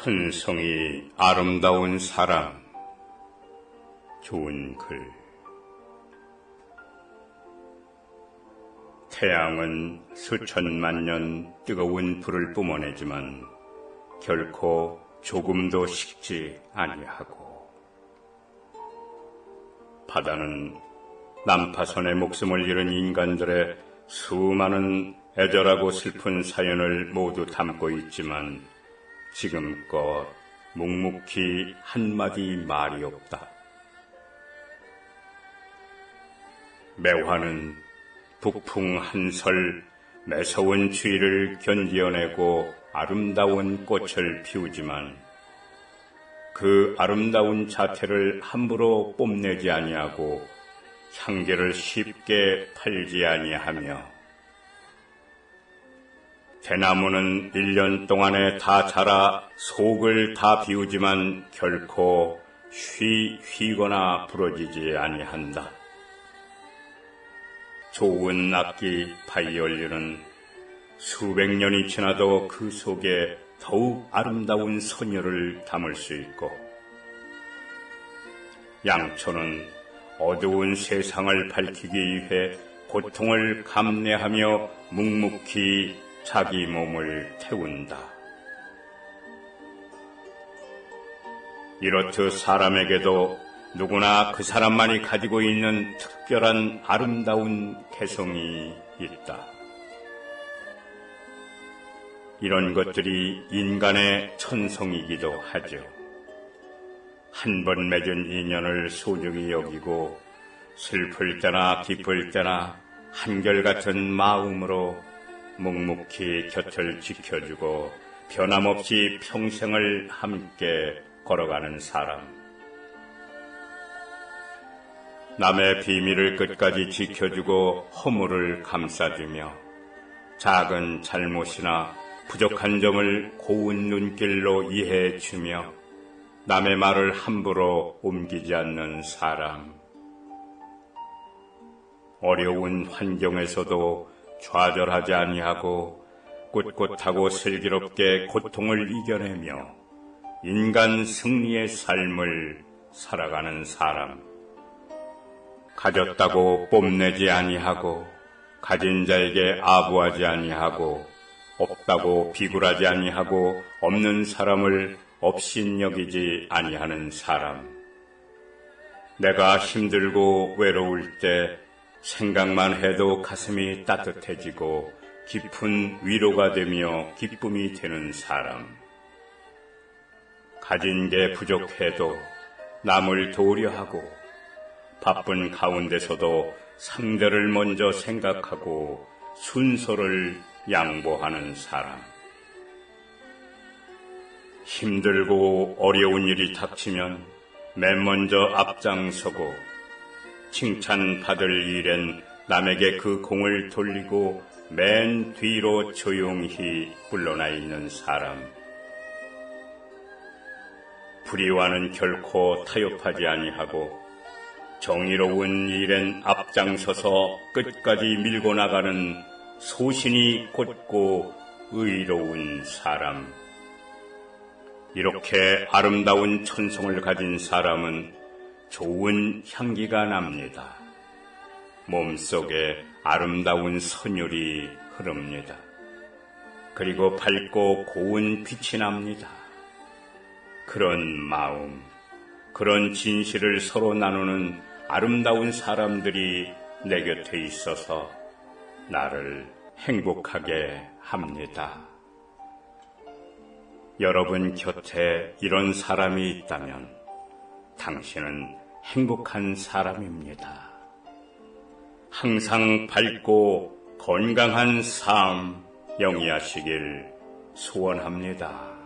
천성이 아름다운 사람. 좋은 글. 태양은 수천만 년 뜨거운 불을 뿜어내지만 결코 조금도 식지 아니하고 바다는 난파선의 목숨을 잃은 인간들의 수많은 애절하고 슬픈 사연을 모두 담고 있지만 지금껏 묵묵히 한마디 말이 없다. 매화는 북풍 한설 매서운 추위를 견디어내고 아름다운 꽃을 피우지만 그 아름다운 자태를 함부로 뽐내지 아니하고 향기를 쉽게 팔지 아니하며 대나무는 1년 동안에 다 자라 속을 다 비우지만 결코 휘, 휘거나 부러지지 아니한다. 좋은 악기 바이올린은 수백 년이 지나도 그 속에 더욱 아름다운 선율을 담을 수 있고 양초는 어두운 세상을 밝히기 위해 고통을 감내하며 묵묵히 자기 몸을 태운다. 이렇듯 사람에게도 누구나 그 사람만이 가지고 있는 특별한 아름다운 개성이 있다. 이런 것들이 인간의 천성이기도 하죠. 한 번 맺은 인연을 소중히 여기고 슬플 때나 기쁠 때나 한결같은 마음으로 묵묵히 곁을 지켜주고 변함없이 평생을 함께 걸어가는 사람. 남의 비밀을 끝까지 지켜주고 허물을 감싸주며 작은 잘못이나 부족한 점을 고운 눈길로 이해해주며 남의 말을 함부로 옮기지 않는 사람. 어려운 환경에서도 좌절하지 아니하고 꿋꿋하고 슬기롭게 고통을 이겨내며 인간 승리의 삶을 살아가는 사람. 가졌다고 뽐내지 아니하고 가진 자에게 아부하지 아니하고 없다고 비굴하지 아니하고 없는 사람을 없인 여기지 아니하는 사람. 내가 힘들고 외로울 때 생각만 해도 가슴이 따뜻해지고 깊은 위로가 되며 기쁨이 되는 사람. 가진 게 부족해도 남을 도우려 하고 바쁜 가운데서도 상대를 먼저 생각하고 순서를 양보하는 사람. 힘들고 어려운 일이 닥치면 맨 먼저 앞장서고 칭찬받을 일엔 남에게 그 공을 돌리고 맨 뒤로 조용히 물러나 있는 사람. 불의와는 결코 타협하지 아니하고 정의로운 일엔 앞장서서 끝까지 밀고 나가는 소신이 곧고 의로운 사람. 이렇게 아름다운 천성을 가진 사람은 좋은 향기가 납니다. 몸속에 아름다운 선율이 흐릅니다. 그리고 밝고 고운 빛이 납니다. 그런 마음, 그런 진실을 서로 나누는 아름다운 사람들이 내 곁에 있어서 나를 행복하게 합니다. 여러분 곁에 이런 사람이 있다면 당신은 행복한 사람입니다. 항상 밝고 건강한 삶 영위하시길 소원합니다.